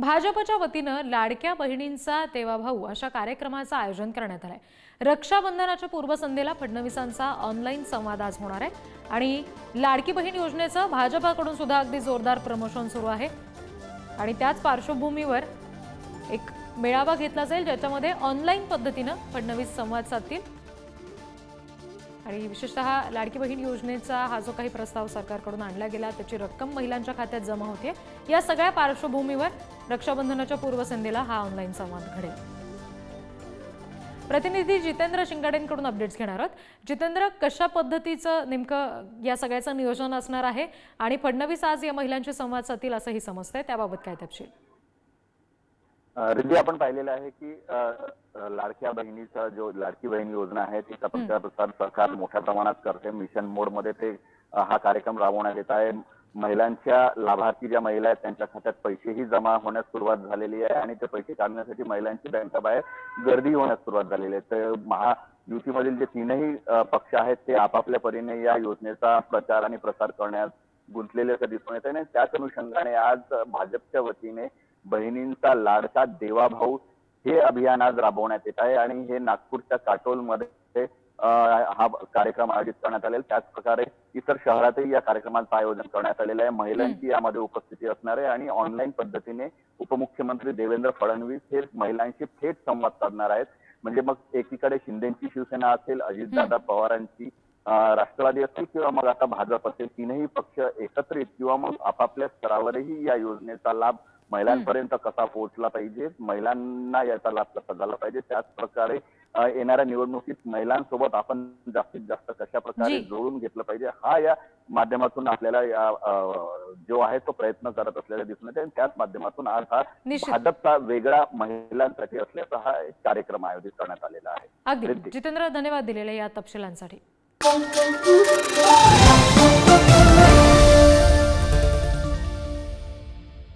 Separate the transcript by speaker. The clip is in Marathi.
Speaker 1: भाजपच्या वतीनं लाडक्या बहिणींचा देवाभाऊ अशा कार्यक्रमाचं आयोजन करण्यात आलंय. रक्षाबंधनाच्या पूर्वसंध्येला फडणवीसांचा ऑनलाईन संवाद आज होणार आहे. आणि लाडकी बहीण योजनेचं भाजपाकडून सुद्धा अगदी जोरदार प्रमोशन सुरू आहे. आणि त्याच पार्श्वभूमीवर एक मेळावा घेतला जाईल ज्याच्यामध्ये ऑनलाईन पद्धतीनं फडणवीस संवाद साधतील. आणि विशेषतः लाडकी बहीण योजनेचा हा जो काही प्रस्ताव सरकारकडून आणला गेला त्याची रक्कम महिलांच्या खात्यात जमा होते या सगळ्या पार्श्वभूमीवर रक्षाबंधनाच्या पूर्वसंध्येला हा ऑनलाईन संवाद घडेल. प्रतिनिधी जितेंद्र शिंगाडेंकडून अपडेट्स घेणार आहोत. जितेंद्र कशा पद्धतीचं नेमकं या सगळ्याचं नियोजन असणार आहे आणि फडणवीस आज या महिलांशी संवाद साधतील असंही समजतंय. त्याबाबत काय तपशील?
Speaker 2: रिद्धी आपण पाहिलेलं आहे की लाडक्या बहिणीचा जो लाडकी बहीण योजना आहे तिचा प्रचार प्रसार सरकार मोठ्या प्रमाणात करते. मिशन मोडमध्ये ते हा कार्यक्रम राबवण्यात येत आहे. महिलांच्या लाभार्थी ज्या महिला आहेत त्यांच्या खात्यात पैसेही जमा होण्यास सुरुवात झालेली आहे आणि ते पैसे काढण्यासाठी महिलांची बँकाबाहेर गर्दी होण्यास सुरुवात झालेली आहे. तर महा युतीमधील जे तीनही पक्ष आहेत ते आपापल्या परीने या योजनेचा प्रचार आणि प्रसार करण्यास गुंतलेले असं दिसून येत आहे आणि त्याच अनुषंगाने आज भाजपच्या वतीने बहिणींचा लाडका देवाभाऊ हे अभियान आज राबवण्यात येत आहे आणि हे नागपूरच्या काटोलमध्ये हा कार्यक्रम आयोजित करण्यात आलेला. त्याच प्रकारे इतर शहरातही या कार्यक्रमाचं आयोजन करण्यात आलेलं आहे. महिलांची यामध्ये उपस्थिती असणार आहे आणि ऑनलाईन पद्धतीने उपमुख्यमंत्री देवेंद्र फडणवीस हे महिलांशी थेट संवाद साधणार आहेत. म्हणजे मग एकीकडे शिंदेची शिवसेना असेल अजितदादा पवारांची राष्ट्रवादी असेल किंवा मग आता भाजप असेल तीनही पक्ष एकत्रित किंवा मग आपापल्या स्तरावरही या योजनेचा लाभ महिलांपर्यंत कसा पोहोचला पाहिजे महिलांना याचा लाभ कसा झाला पाहिजे त्याच प्रकारे येणाऱ्या निवडणुकीत महिलांसोबत आपण जास्तीत जास्त कशा प्रकारे. जोडून घेतलं पाहिजे? हा या माध्यमातून आपल्याला या जो आहे तो प्रयत्न करत असलेला दिसून येते आणि त्याच माध्यमातून आज हा भाजपचा वेगळा महिलांसाठी असल्याचा हा एक कार्यक्रम आयोजित करण्यात आलेला आहे.
Speaker 1: जितेंद्र धन्यवाद दिलेल्या या तपशिलांसाठी.